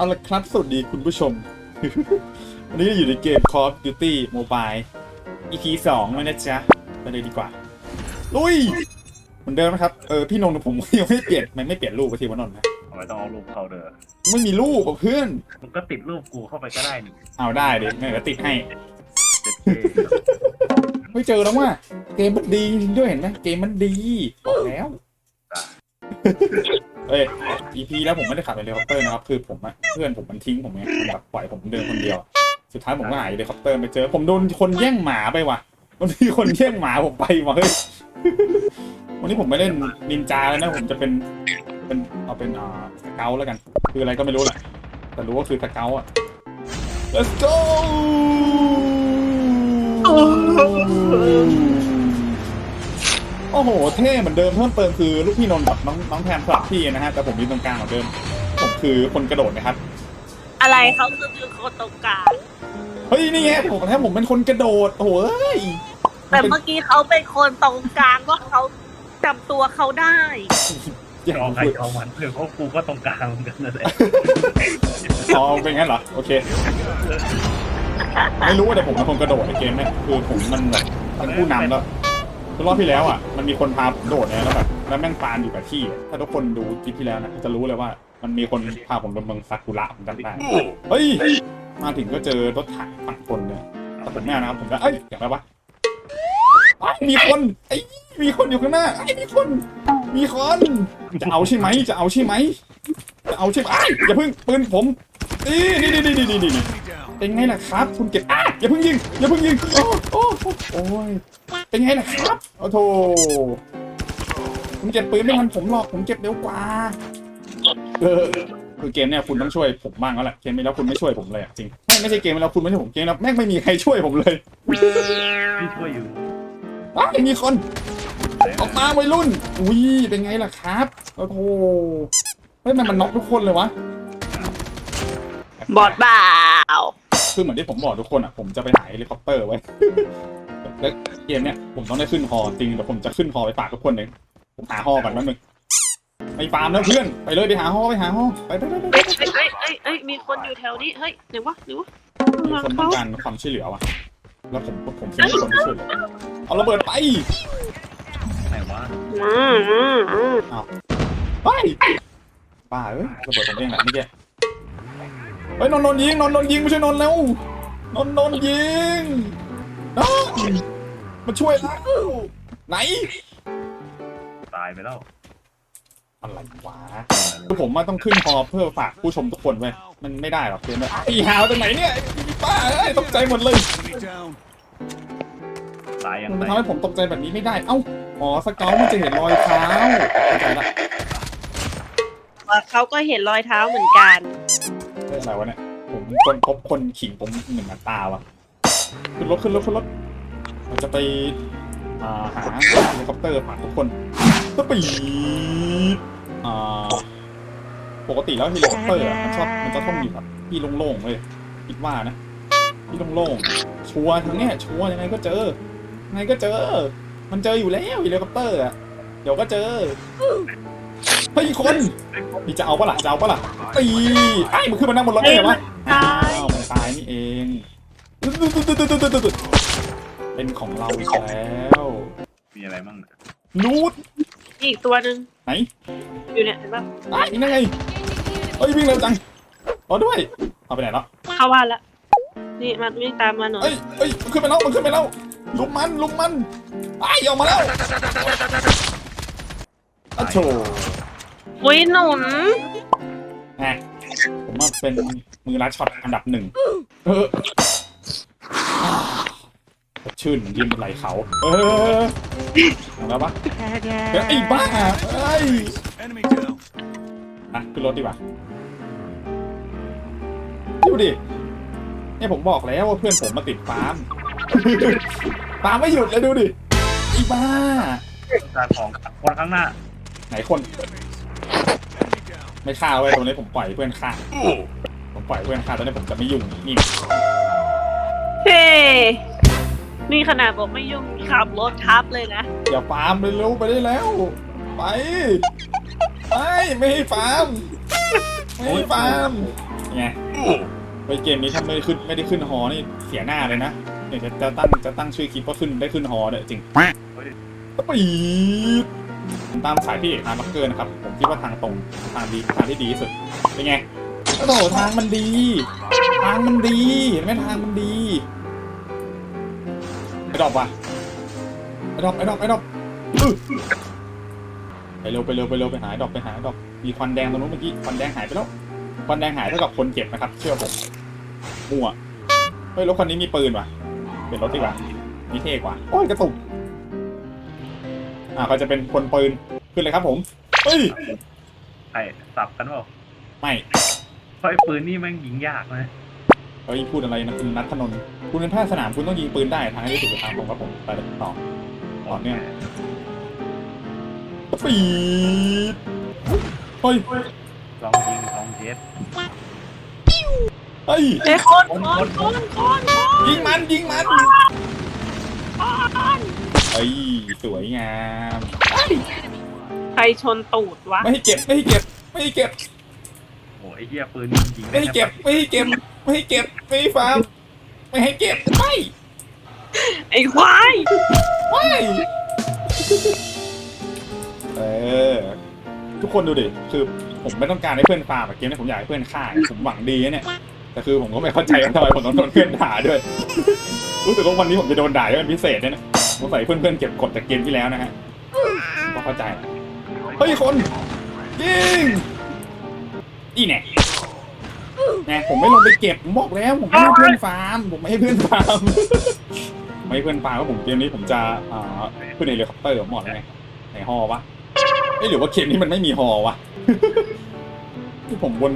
เอาละครับ สวัสดีคุณผู้ชม วันนี้เราอยู่ในเกม Call of Duty Mobile EP สองแล้วนะจ๊ะไปเลยดีกว่า ลุย เหมือนเดิมนะครับ เออ พี่นนท์กับผมยังไม่เปลี่ยนมันไม่เปลี่ยนรูปไปทีวันนนท์นะทำไมต้องเอารูปเขาเด้อไม่มีรูปอะเพื่อนมึงก็ติดรูปกูเข้าไปก็ได้นี่เอาได้เดี๋ยวเดี๋ยวติดให้เจ็ดเท่ไม่เจอแล้วว่าเกมมันดีจริงด้วยเห็นไหมเกมมันดีบอกแล้ว เอ้ย EP แล้วผมไม่ได้ขับเฮลิคอปเตอร์นะครับ คือผมอะ เพื่อนผมมันทิ้งผมไงมันแบบปล่อยผมเดินคนเดียว สุดท้ายผมก็หายเลิคอปเตอร์ไปเจอ ผมโดนคนแย่งหมาไปว่ะ มันมีคนแย่งหมาผมไปว่ะเฮ้ยวันนี้ผมไม่เล่นนินจาแล้วนะผมจะเป็นเป็นเอาเป็นอ่าสเกลแล้วกัน คืออะไรก็ไม่รู้แหละแต่รู้ว่าคือสเกลอะ let's go โอ้โห เท่เหมือนเดิมเพิ่มเติมคือลูกพี่นนท์กับน้องน้องแทนสลับพี่นะฮะ แต่ผมยืนตรงกลางเหมือนเดิม คือคนกระโดดนะครับ อะไรเขาคือคือคนตรงกลางเฮ้ยนี่ไงผมแทนผมเป็นคนกระโดดโอ้โหเอ้ยแต่เมื่อกี้เขาเป็นคนตรงกลางว่าเขาจำตัวเขาได้อย่างยอมใครพูดยอมมันเพื่อนเพราะกูก็ตรงกลางเหมือนกันนั่นแหละอ๋อเป็นงั้นเหรอ โอเค ไม่รู้แต่ผมเป็นคนกระโดดในเกมเนี่ยคือผมมันแบบเป็นผู้นำแล้วคือรอบที่แล้วอะ มันมีคนพาผมโดดเนี่ยแล้วแบบแล้วแม่งปานอยู่กับที่ ถ้าทุกคนดูคลิปที่แล้วนะจะรู้เลยว่า มันมีคนพาผมไปเมืองซากุระผมจำได้เฮ้ย มาถึงก็เจอรถถังฝั่งคนเนี่ยแต่ผมไม่เอานะครับผมก็เอ้ยอย่างไรวะอ้าวมีคนไอ้ยมีคนอยู่ข้างหน้าไอ้ยมีคน มีคนจะเอาใช่ไหมจะเอาใช่ไหมจะเอาใช่ไหมอ้ายอย่าเพิ่งปืนผมนี่นี่นี่นี่นี่นี่นี่เป็นไงล่ะครับ คุณเก็บอ้ายอย่าเพิ่งยิงอย่าเพิ่งยิงโอ้โอ้โอ้โอ้ยเป็นไงล่ะครับโอ้โธคุณเก็บปืนไม่ทันผมหรอกผมเก็บเร็วกว่า เออคือเกมเนี่ยคุณต้องช่วยผมบ้างแล้วแหละเกมนี้แล้วคุณไม่ช่วยผมเลยอะจริงไม่ไม่ใช่เกมนี้แล้วคุณไม่ช่วยผมเกมแล้วแม่งไม่มีใครช่วยผมเลยพี่ช่วยอยู่อ้าวมีคนออกมาวัยรุ่นอุ้ยเป็นไงล่ะครับโอ้โหเฮ้ยมันมันน็อกทุกคนเลยวะบอดบ่าวคือเหมือนที่ผมบอกทุกคนอะผมจะไปหาเฮลิคอปเตอร์ไว้ แล้วเกมเนี้ยผมต้องได้ขึ้นฮอจริงแต่ผมจะขึ้นฮอไปฝากทุกคนเองผมหาฮอก่อนแป๊บนึง ไปฟาร์มแล้วเพื่อน ไปเลยไปหาฮอไปหาฮอไปไปไปไปเอ้ยเอ้ยเอ้ยเอ้ยเอ้ยมีคนอยู่แถวนี้ เฮ้ยเดี๋ยววะเดี๋ยววะมีคนต้องการความช่วยเหลือว่ะ แล้วผมผมเป็นคนที่ช่วยเหลือเอาระเบิดไปไหนวะอืมอืมอืมไปบ้าเอ้ยระเบิดผมเองแหละเมื่อกี้เฮ้ยนนท์นนท์ยิงนนท์นนท์ยิงไม่ใช่นนท์แล้วนนท์นนท์ยิงน้องมาช่วยแล้วไหน ตายไปแล้ว อะไรวะคือผมมาต้องขึ้นฮอเพื่อฝากผู้ชมทุกคนไว้ยมันไม่ได้หรอกเกมเนี่ยไอ้หาวจากไหนเนี่ยไอ้ป้าเอ้ยตกใจหมดเลยตายยังมันไงทำให้ผมตกใจแบบนี้ไม่ได้ เอ้าอ๋อสเกลมันจะเห็นรอยเท้าเข้าใจละเขาก็เห็นรอยเท้าเหมือนกันเฮ้ยอะไรวะเนี่ยผมคนพบคนขิงผมหนึ่งอัตราวะขึ้นรถขึ้นรถขึ้นรถเราจะไปอ่าหาเฮลิคอปเตอร์ฝากทุกคน สปีดอ่าปกติแล้วเฮลิคอปเตอร์อะมันชอบมันจะต้องอยู่แบบที่โล่งๆเลยคิดว่านะ ที่โล่งๆชัวร์ทางเนี้ยชัวร์ยังไงก็เจอยังไงก็เจอ มันเจออยู่แล้วเฮลิคอปเตอร์อะเดี๋ยวก็เจอเฮ้ยคนนี่จะเอาปะล่ะจะเอาปะล่ะตีไอ้มันขึ้นมานั่งบนรถได้ไงวะตายมันตายนี่เองเป็นของเราอีกแล้ว มีอะไรมั่งนูด อีกตัวหนึ่งไหนอยู่เนี่ยเห็นปะไอ้นั่นไงเฮ้ยวิ่งเร็วจังรอด้วยเอาไปไหนแล้วเข้าบ้านละนี่มันวิ่งตามมาหน่อยเอ้ยเอ้ยมันขึ้นไปแล้วมันขึ้นไปแล้วลุมมันลุมมันไอ้ออกมาแล้วอ้าวโถอุ้ยหนุนแหมผมว่าเป็นมือลัดช็อตอันดับหนึ่งเออสด ชื่นเหมือนยืนบนไหล่เขา เออเอาแล้วปะเฮ้ยไอ้บ้าเอ้ย Enemy down. อะขึ้นรถดีกว่าดูดิเนี่ยผมบอกแล้วว่าเพื่อนผมมาติดฟาร์มฟาร์มไม่หยุดเลยดูดิไอ้บ้าตาทองคนข้างหน้า ไหนคน ไม่ฆ่าไว้ยตรงนี้ผมปล่อยเพื่อนฆ่าผมปล่อยเพื่อนฆ่าตอนนี้ผมจะไม่ยุ่งนี่เฮ้ นี่ขนาดผมไม่ยุ่งขับรถทับเลยนะ อย่าฟาร์มไปเร็วไปได้แล้ว ไปไปไม่ให้ฟาร์มไม่ให้ฟาร์มไงไปเกมนี้ถ้าไม่ได้ขึ้นไม่ได้ขึ้นฮอนี่เสียหน้าเลยนะเดี๋ยวจะจะตั้งจะตั้งชื่อคลิปว่าขึ้นได้ขึ้นฮอเนี่ยจริงปีดผมตามสายพี่เอกอาร์มักเกอร์นะครับ ผมคิดว่าทางตรงทางดีทางที่ดีที่สุดเป็นไงโอ้โหทางมันดี ทางมันดีเห็นไหมทางมันดี ไอ้ดอกว่ะไอ้ดอกไอ้ดอกไอ้ดอกอื้อไปเร็วไปเร็วไปเร็วไปหาไอ้ดอกไปหาไอ้ดอกมีควันแดงตรงนู้นเมื่อกี้ควันแดงหายไปแล้วควันแดงหายเท่ากับคนเจ็บนะครับเชื่อผมมั่วเฮ้ยรถคันนี้มีปืนว่ะเป็นรถดีกว่ามีเท่กว่าโอ้ยกระตุกอ่าเขาจะเป็นคนปืนขึ้นเลยครับผมเฮ้ยไอ้สับกันเปล่าไม่เพราะไอ้ปืนนี่แม่งยิงยากนะ เฮ้ยพูดอะไรนะคุณนัทธนนท์คุณเป็นแพทย์สนามคุณต้องยิงปืนได้ทางที่สุดทางผมครับผมไปเลยต่อต่อเนี่ยปีดเฮ้ยลองยิงลองเทสเฮ้ยเอ้ยคนคนคนคนคนยิงมันยิงมันคนเฮ้ยสวยงามใครชนตูดวะ ไม่ให้เก็บไม่ให้เก็บไม่ให้เก็บโอ้ยไอ้เหี้ยปืนนี่ยิงไม่ให้เก็บไม่ให้เก็บไม่ให้เก็บไม่ให้ฟาร์มไม่ให้เก็บไม่ไอ้ควายไม่เออทุกคนดูดิคือผมไม่ต้องการให้เพื่อนฟาร์มอะเกมนี้ผมอยากให้เพื่อนฆ่าผมหวังดีนะเนี่ยแต่คือผมก็ไม่เข้าใจว่าทำไมผมต้องโดนเพื่อนด่าด้วย รู้สึกว่าวันนี้ผมจะโดนด่าเป็นพิเศษเนี่ยนะสงสัยเพื่อนๆเก็บกดจากเกมที่แล้วนะฮะก็เข้าใจแหละเฮ้ยคนยิงอีแน่ แน่ผมไม่ลงไปเก็บผมบอกแล้วผมไม่ให้เพื่อนฟาร์มผมไม่ให้เพื่อนฟาร์มไม่ให้เพื่อนฟาร์มว่าผมเกมนี้ผมจะอ่าขึ้นในเฮลิคอปเตอร์หมดไงในฮอวะเอ้ยหรือว่าเกมนี้มันไม่มีฮอวะที่ผมบน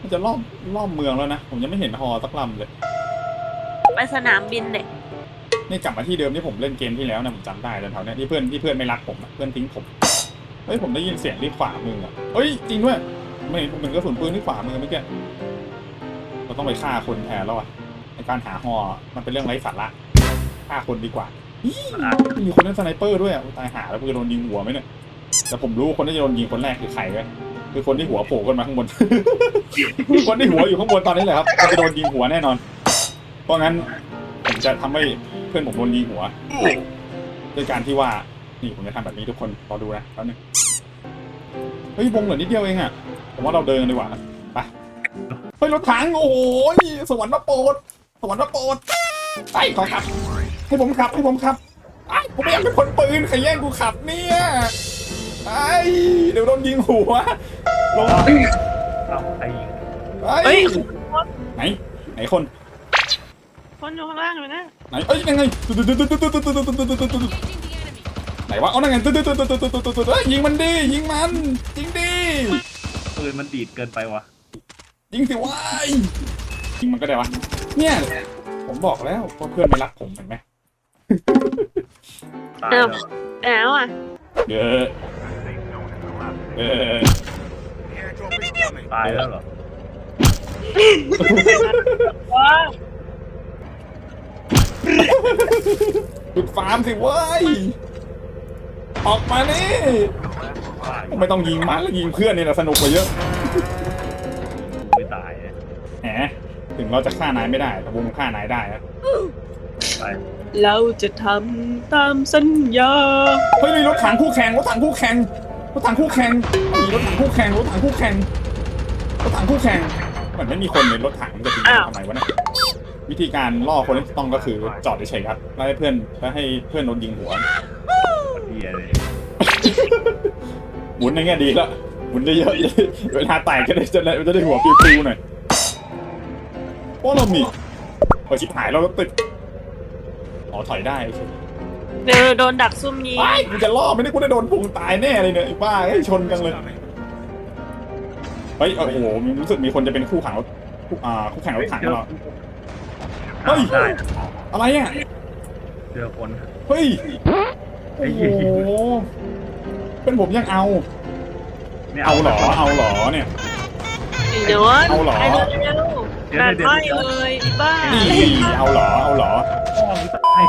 มันจะรอบรอบเมืองแล้วนะผมยังไม่เห็นฮอสักลำเลยไปสนามบินเด็กนี่กลับมาที่เดิมที่ผมเล่นเกมที่แล้วนะผมจำได้แถวๆเนี้ยที่เพื่อนที่เพื่อนไม่รักผมอะเพื่อนทิ้งผมเฮ้ยผมได้ยินเสียงที่ขวามืออะเฮ้ยจริงด้วยไม่เห็นผมเห็นกระสุนปืนที่ขวามือเมื่อกี้เรา ต้องไปฆ่าคนแทนแล้วอะในการหาฮอมันเป็นเรื่องไร้สาระฆ่าคนดีกว่าอี้มีคนเล่นสไนเปอร์ด้วยอะตายหาแล้วกูจะโดนยิงหัวไหมเนี่ยแต่ผมรู้คนที่จะโดนยิงคนแรกคือใครเว้ยคือคนที่หัวโผล่ขึ้นมาข้างบน คนที่หัวอยู่ข้างบนตอนนี้แหละครับจะโดนยิงหัวแน่นอน เพราะงั้นผมจะทำให้เพื่อนผมโดนยิงหัวด้วยการที่ว่านี่ผมจะทำแบบนี้ทุกคนรอดูนะแป๊บนึงเฮ้ยวงเหลือนิดเดียวเองอะผมว่าเราเดินกันดีกว่านะไป เฮ้ยรถถังโอ้โหสวรรค์มาโปรดสวรรค์มาโปรดไอ้ขอขับ ให้ผมขับให้ผมขับไอ้ผมไม่อยากเป็นคนปืนใครแย่งกูขับเนี่ยไอ้เดี๋ยวโดนยิงหัวลงเอาไอ้ยิงไอ้เฮ้ยไหนไหนคน คนอยู่ข้างล่างเลยนะไหนเอ้ยยังไงไหนวะเอานั่นไงเอ้ยยิงมันดิยิงมันยิงดิปืนมันดีดเกินไปวะ ยิงสิวายยิงมันก็ได้วะ เนี่ย ผมบอกแล้วว่าเพื่อนไม่รักผมเห็นไหมตายแล้วแล้วอะเออเออตายแล้วเหรอว้าจุดฟาร์มสิเว้ย ออกมานี่ตายไม่ต้องยิงมันแล้วยิงเพื่อนนี่แหละสนุกกว่าเยอะ ถึงเราจะฆ่านายไม่ได้แต่วงฆ่านายได้นะตายเราจะทำตามสัญญา เฮ้ยมีรถถังคู่แข่งรถถังคู่แข่งรถถังคู่แข่งมีรถถังคู่แข่งรถถังคู่แข่งรถถังคู่แข่งเหมือนไม่มีคนในรถถังมันจะยิงทำไมวะเนี่ยวิธีการล่อคนที่ต้องก็คือจอดเฉยๆครับแล้วให้เพื่อนแล้วให้เพื่อนโดนยิงหัวเหี้ยเลยหมุนในแง่ดีแล้วหมุนได้เยอะเวลาแตกก็ได้จะได้จะได้หัวปิวๆหน่อย เพราะเรามีพอชิบหายเราก็ติดอ๋อถอยได้โอเคเดี๋ยวโดนดักซุ่มยิงไอ้กูจะล่อไม่ได้กูได้โดนพุงตายแน่เลยเนี่ยไอ้บ้าให้ยชนกันเลยเฮ้ยโอ้โหมีรู้สึกมีคนจะเป็นคู่ขังรถคู่อ่าคู่แข่งรถถังกับเราเฮ้ยได้อะไรอะเจอคน เฮ้ยไอ้โอ้เหี้โหยเป็นผมยังเอาไม่เอาเหรอเอาเหรอเนี่ย ไอ้โน้นเอาเหรอไปเร็วๆแบบไม่เลยไอ้บ้านี่เอาเหรอเอาเหรอพ่อมึงตาย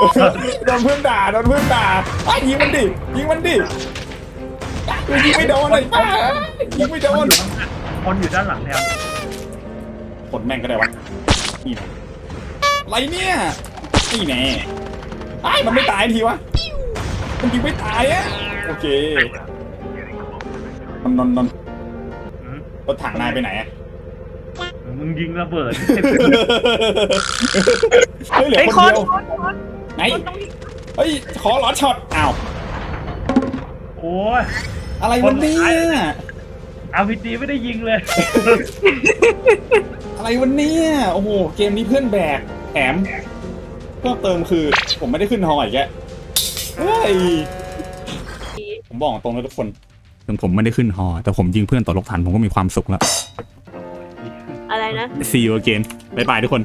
โดนเพื่อนด่าโดนเพื่อนด่าไอ้ยยิงมันดิยิงมันดิยิงไม่โดนเลยป้ายิงไม่โดนคนอยู่ด้านหลังแทนคนแม่งก็ได้วะนี่แน่อะไรเนี่ยนี่แน่ไอ้ายมันไม่ตายทีวะมันยิงไม่ตายอะโอเคนนนนนนอืมรถถังนายไปไหนอะ มึงยิงระเบิด เฮ้ยเหลือไอ้คนคนเดียวคนคนไหนเฮ้ยขอหลอดช็อตอ้าวโอ้ย อะไรวะเนี่ยอาพีจีไม่ได้ยิงเลย อะไรวันนี้โอ้โหเกมนี้เพื่อนแบกแถมเพิ่มเติมคือผมไม่ได้ขึ้นฮออีกแกเฮ้ยผมบอกตรงเลยทุกคน ถึงผมไม่ได้ขึ้นฮอแต่ผมยิงเพื่อนต่อลกทันผมก็มีความสุขแล้วอะไร นะ See you again บายบายทุกคน